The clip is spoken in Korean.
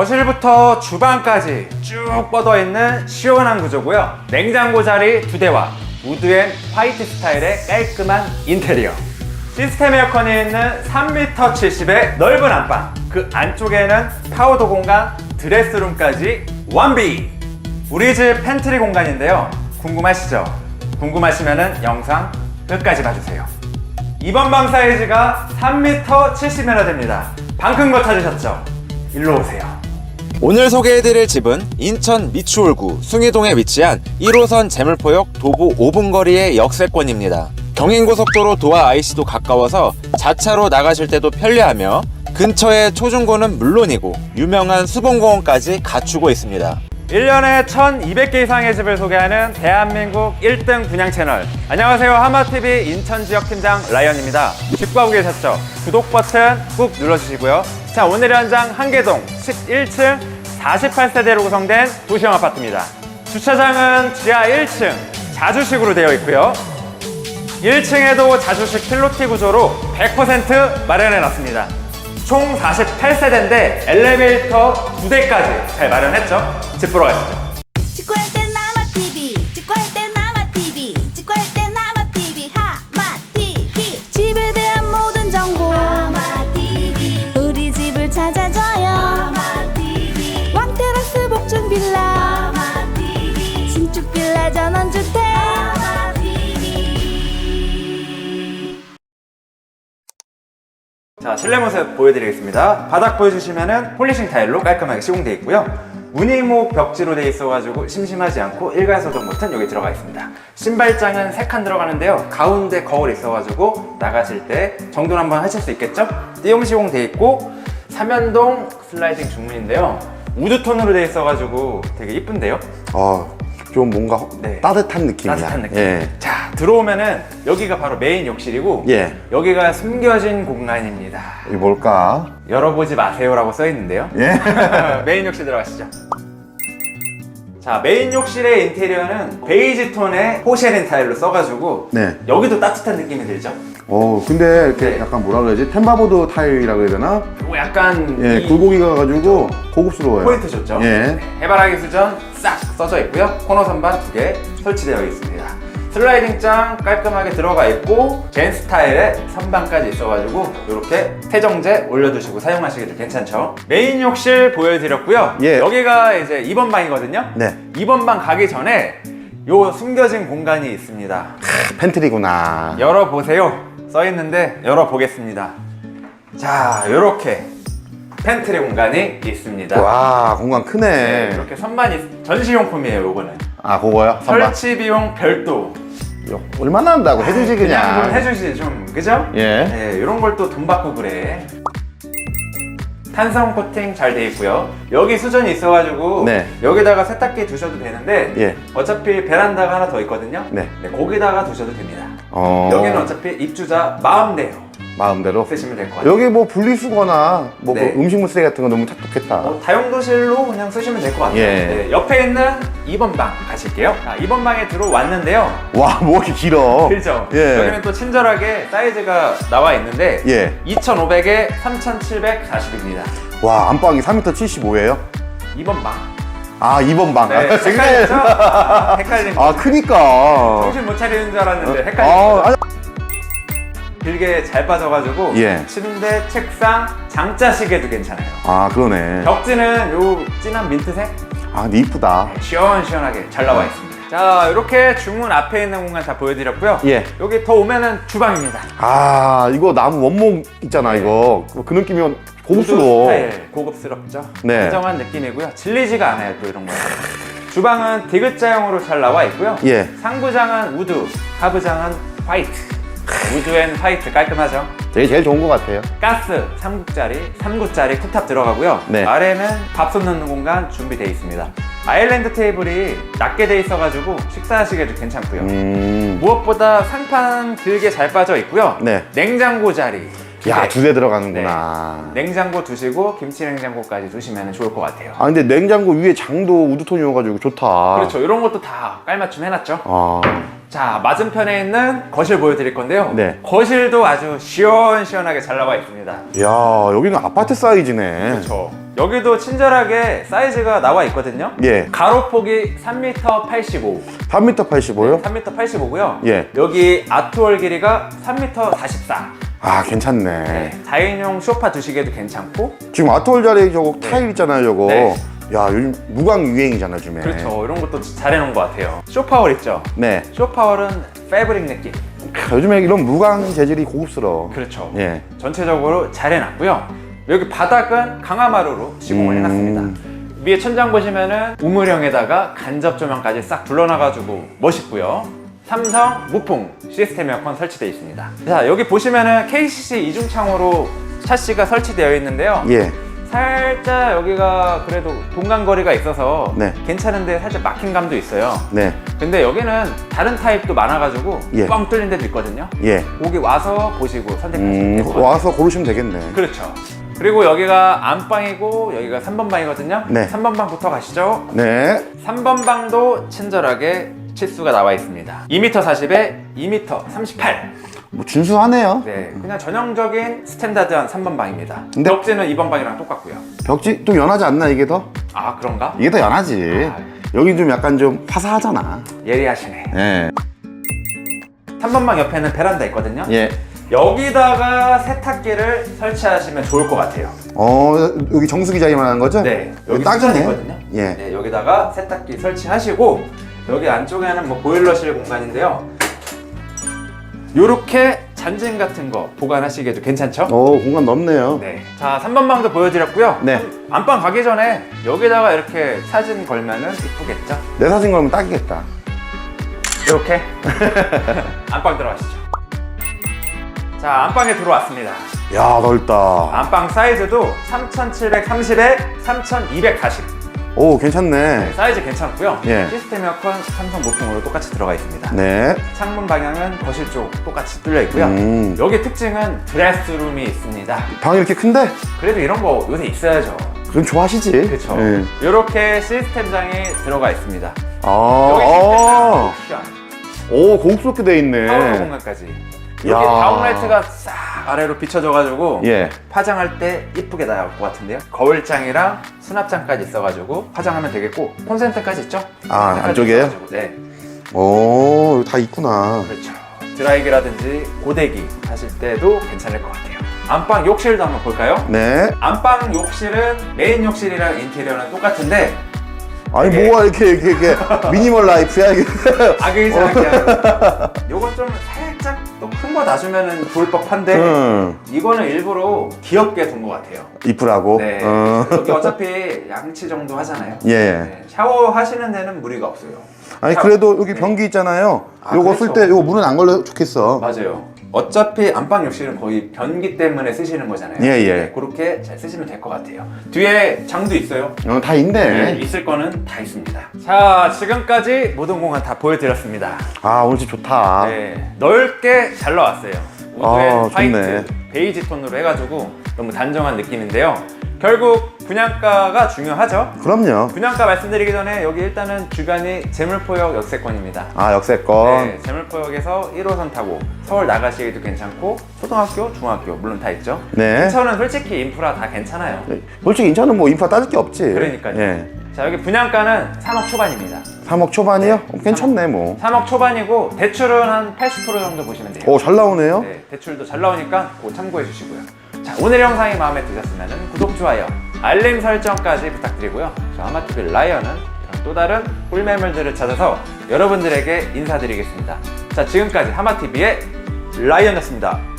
거실부터 주방까지 쭉 뻗어 있는 시원한 구조고요. 냉장고 자리 두 대와 우드 앤 화이트 스타일의 깔끔한 인테리어. 시스템 에어컨이 있는 3m 70의 넓은 안방. 그 안쪽에는 파우더 공간, 드레스룸까지 완비. 우리 집 팬트리 공간인데요. 궁금하시죠? 궁금하시면 영상 끝까지 봐주세요. 이번 방 사이즈가 3m 70이나 됩니다. 방 큰 거 찾으셨죠? 일로 오세요. 오늘 소개해드릴 집은 인천 미추홀구 숭이동에 위치한 1호선 재물포역 도보 5분 거리의 역세권입니다. 경인고속도로 도하 IC도 가까워서 자차로 나가실 때도 편리하며 근처에 초중고는 물론이고 유명한 수봉공원까지 갖추고 있습니다. 1년에 1200개 이상의 집을 소개하는 대한민국 1등 분양 채널 안녕하세요 하마TV 인천지역팀장 라이언입니다 집 구하고 계셨죠? 구독 버튼 꾹 눌러주시고요 자 오늘의 현장 한계동 11층 48세대로 구성된 도시형 아파트입니다 주차장은 지하 1층 자주식으로 되어 있고요 1층에도 자주식 필로티 구조로 100% 마련해 놨습니다. 총 48세대인데 엘리베이터 2대까지 잘 마련했죠? 집 보러 가시죠. 하마 TV 자, 실내 모습 보여드리겠습니다. 바닥 보여주시면은 폴리싱 타일로 깔끔하게 시공되어 있고요. 무늬목 벽지로 되어 있어가지고 심심하지 않고 일괄소독 버튼 여기 들어가 있습니다. 신발장은 3칸 들어가는데요. 가운데 거울 있어가지고 나가실 때 정돈 한번 하실 수 있겠죠? 띄움 시공되어 있고 삼연동 슬라이딩 중문인데요. 우드톤으로 되어 있어가지고 되게 이쁜데요? 어, 좀 뭔가 네. 따뜻한 느낌이야. 따뜻한 느낌. 예. 자, 들어오면은 여기가 바로 메인 욕실이고 예. 여기가 숨겨진 공간입니다. 이게 뭘까? 열어보지 마세요라고 써 있는데요. 예. 메인 욕실 들어가시죠. 자, 메인 욕실의 인테리어는 베이지 톤의 포쉐린 타일로 써가지고 네. 여기도 따뜻한 느낌이 들죠. 어, 근데 이렇게 네. 약간 뭐라 그러지? 템바보드 타일이라 그래야 되나? 그리고 약간 예, 이 굴곡이가 가지고 고급스러워요. 포인트 좋죠. 예. 네, 해바라기 수전 싹 써져 있고요. 코너 선반 두 개 설치되어 있습니다. 슬라이딩 장 깔끔하게 들어가 있고 젠 스타일의 선반까지 있어가지고 이렇게 세정제 올려두시고 사용하시기도 괜찮죠. 메인 욕실 보여드렸고요. 예. 여기가 이제 2번 방이거든요. 네. 2번 방 가기 전에 요 숨겨진 공간이 있습니다. 팬트리구나. 열어보세요. 써 있는데 열어보겠습니다. 자, 요렇게 팬트리 공간이 있습니다. 와, 공간 네, 크네. 이렇게 선반 이 전시용품이에요, 요거는. 아, 그거요? 선반. 설치 비용 별도. 이거 얼마나 한다고 해주지 그냥. 좀 해주시지 좀, 그죠? 예. 네, 이런 걸 또 돈 받고 그래. 탄성 코팅 잘 돼 있고요. 여기 수전이 있어가지고 네. 여기다가 세탁기 두셔도 되는데 예. 어차피 베란다가 하나 더 있거든요. 네. 거기다가 두셔도 됩니다. 어. 여기는 어차피 입주자 마음대로 마음대로. 쓰시면 될 것 같아요. 여기 뭐 분리수거나 뭐 네. 그 음식물 쓰레기 같은 거 너무 착독했다. 어, 다용도실로 그냥 쓰시면 될 것 같아요. 예. 네, 옆에 있는 2번 방 가실게요. 자, 2번 방에 들어왔는데요. 와, 뭐 이렇게 길어. 길죠? 예. 여기는 또 친절하게 사이즈가 나와 있는데 예. 2,500에 3,740입니다. 와, 안방이 3m 75예요? 2번 방. 아, 2번 방. 네, 아, 헷갈리죠? 아, 헷갈린 아, 크니까. 정신 못 차리는 줄 알았는데 아, 헷갈리죠? 아니, 길게 잘 빠져가지고 예. 침대, 책상, 장자 시계도 괜찮아요. 아, 그러네. 벽지는 요 진한 민트색 아, 근데 이쁘다. 시원시원하게 잘 나와 있습니다. 자, 이렇게 주문 앞에 있는 공간 다 보여드렸고요. 예. 여기 더 오면은 주방입니다. 아, 이거 나무 원목 있잖아, 이거. 그 느낌이면 고급스러워. 스타일, 고급스럽죠. 네. 한정한 느낌이고요. 질리지가 않아요, 또 이런 거. 주방은 디귿자형으로 잘 나와 있고요. 예. 상부장은 우드, 하부장은 화이트. 우드 앤 화이트 깔끔하죠. 되게 제일 좋은 것 같아요. 가스 3국짜리, 3구짜리 쿡탑 들어가고요. 네. 아래는 밥솥 넣는 공간 준비되어 있습니다. 아일랜드 테이블이 낮게 돼 있어가지고 식사하시기에도 괜찮고요. 음. 무엇보다 상판 길게 잘 빠져 있고요. 네. 냉장고 자리. 두 야, 대. 두대 들어가는구나. 냉장고 두시고 김치 냉장고까지 두시면 좋을 것 같아요. 아, 근데 냉장고 위에 장도 우드톤이어가지고 좋다. 그렇죠. 이런 것도 다 깔맞춤 해놨죠. 아, 자, 맞은편에 있는 거실 보여드릴 건데요. 네. 거실도 아주 시원시원하게 잘 나와 있습니다. 야, 여기는 아파트 사이즈네. 그렇죠. 여기도 친절하게 사이즈가 나와 있거든요. 예. 가로폭이 3m 85. 3m 85요? 3m 85고요. 예. 여기 아트월 길이가 3m 44. 아 괜찮네. 네. 4인용 소파 두시기에도 괜찮고. 지금 아트월 자리 저거 타일 있잖아요 저거. 네. 야 요즘 무광 유행이잖아 요즘에. 그렇죠. 이런 것도 잘 해놓은 것 같아요. 쇼파월 있죠? 네. 쇼파월은 패브릭 느낌. 크, 요즘에 이런 무광 재질이 고급스러워. 그렇죠. 예. 전체적으로 잘 해놨고요. 여기 바닥은 강화마루로 시공을 음. 해놨습니다. 위에 천장 보시면은 우물형에다가 간접 조명까지 싹 둘러놔가지고 멋있고요. 삼성 무풍 시스템 에어컨 설치되어 있습니다. 자 여기 보시면은 KCC 이중창으로 샤시가 설치되어 있는데요. 예. 살짝 여기가 그래도 동간거리가 있어서 네. 괜찮은데 살짝 막힌 감도 있어요. 네. 근데 여기는 다른 타입도 많아가지고 예. 뻥 뚫린 데도 있거든요. 예. 거기 와서 보시고 선택하시면 음, 될것 같아요. 와서 고르시면 되겠네. 그렇죠. 그리고 여기가 안방이고 여기가 3번 방이거든요. 네. 3번 방부터 가시죠. 네. 3번 방도 친절하게 치수가 나와 있습니다. 2m 40에 2m 38. 뭐 준수하네요. 네, 그냥 전형적인 스탠다드한 3번 방입니다. 근데- 벽지는 2번 방이랑 똑같고요. 벽지 좀 연하지 않나 이게 더? 아 그런가? 이게 더 연하지. 아. 여기 좀 약간 좀 화사하잖아. 예리하시네. 예. 3번 방 옆에는 베란다 있거든요. 예. 여기다가 세탁기를 설치하시면 좋을 것 같아요. 어 여기 정수 기 자리 말하는 거죠? 네, 여기 딱이네. 수전이거든요. 예. 네, 여기다가 세탁기 설치하시고 여기 안쪽에는 뭐 보일러실 공간인데요. 요렇게 잔진 같은 거 보관하시기에도 괜찮죠? 오 공간 넓네요. 네. 자, 3번 방도 보여드렸고요. 네. 안방 가기 전에 여기다가 이렇게 사진 걸면은 이쁘겠죠? 내 사진 걸면 딱이겠다. 이렇게 안방 들어가시죠. 자, 안방에 들어왔습니다. 야 넓다. 안방 사이즈도 3730에 3240. 오 괜찮네. 사이즈 괜찮고요. 예. 시스템 에어컨 삼성 모통으로 똑같이 들어가 있습니다. 네. 창문 방향은 거실 쪽 똑같이 뚫려 있고요. 음. 여기 특징은 드레스룸이 있습니다. 방이 이렇게 큰데? 그래도 이런 거 요새 있어야죠. 그럼 좋아하시지. 그렇죠. 예. 이렇게 시스템장이 들어가 있습니다. 아. 여기 아. 시스템장 오 고급스럽게 돼 있네. 파워 공간까지. 여기 야. 다운라이트가 싹 아래로 비춰져가지고 예. 화장할 때 이쁘게 나올 것 같은데요. 거울장이랑 수납장까지 있어가지고 화장하면 되겠고 콘센트까지 있죠? 아, 콘센트까지 안쪽에요? 있어가지고, 네. 오, 다 있구나. 그렇죠. 드라이기라든지 고데기 하실 때도 괜찮을 것 같아요. 안방 욕실도 한번 볼까요? 네. 안방 욕실은 메인 욕실이랑 인테리어는 똑같은데 아니, 이게- 뭐가 이렇게, 이렇게, 이렇게, 미니멀 라이프야, 이게. 아기자기한 요건 좀 거 놔주면 좋을 법한데 응. 이거는 일부러 귀엽게 둔 것 같아요. 이쁘라고. 네. 어. 여기 어차피 양치 정도 하잖아요. 예. 네. 샤워하시는 데는 무리가 없어요. 아니, 샤워- 그래도 여기 네. 변기 있잖아요. 아, 요거 그렇죠. 쓸 때, 요거 물은 안 걸려 좋겠어. 맞아요. 어차피 안방 욕실은 거의 변기 때문에 쓰시는 거잖아요. 예, 예. 네, 그렇게 잘 쓰시면 될 것 같아요. 뒤에 장도 있어요. 어, 다 있네. 네, 있을 거는 다 있습니다. 자, 지금까지 모든 공간 다 보여드렸습니다. 아, 오늘 집 좋다. 네, 넓게 잘 나왔어요. 우드앤 아, 화이트, 좋네. 베이지 톤으로 해가지고 너무 단정한 느낌인데요. 결국 분양가가 중요하죠. 그럼요. 분양가 말씀드리기 전에 여기 일단은 주변이 재물포역 역세권입니다. 아, 역세권. 네, 재물포역에서 1호선 타고 서울 나가시기도 괜찮고 초등학교, 중학교 물론 다 있죠. 네. 인천은 솔직히 인프라 다 괜찮아요. 솔직히 인천은 뭐 인파 따질 게 없지. 그러니까요. 예. 자 여기 분양가는 3억 초반입니다. 3억 초반이요? 어, 괜찮네, 뭐. 3억 초반이고 대출은 한 80% 정도 보시면 돼요. 오, 잘 나오네요. 네, 대출도 잘 나오니까 그거 참고해 주시고요. 자 오늘 영상이 마음에 드셨으면 구독, 좋아요, 알림 설정까지 부탁드리고요. 저 아마TV 라이언은 이런 또 다른 꿀매물들을 찾아서 여러분들에게 인사드리겠습니다. 자 지금까지 하마TV의 라이언이었습니다.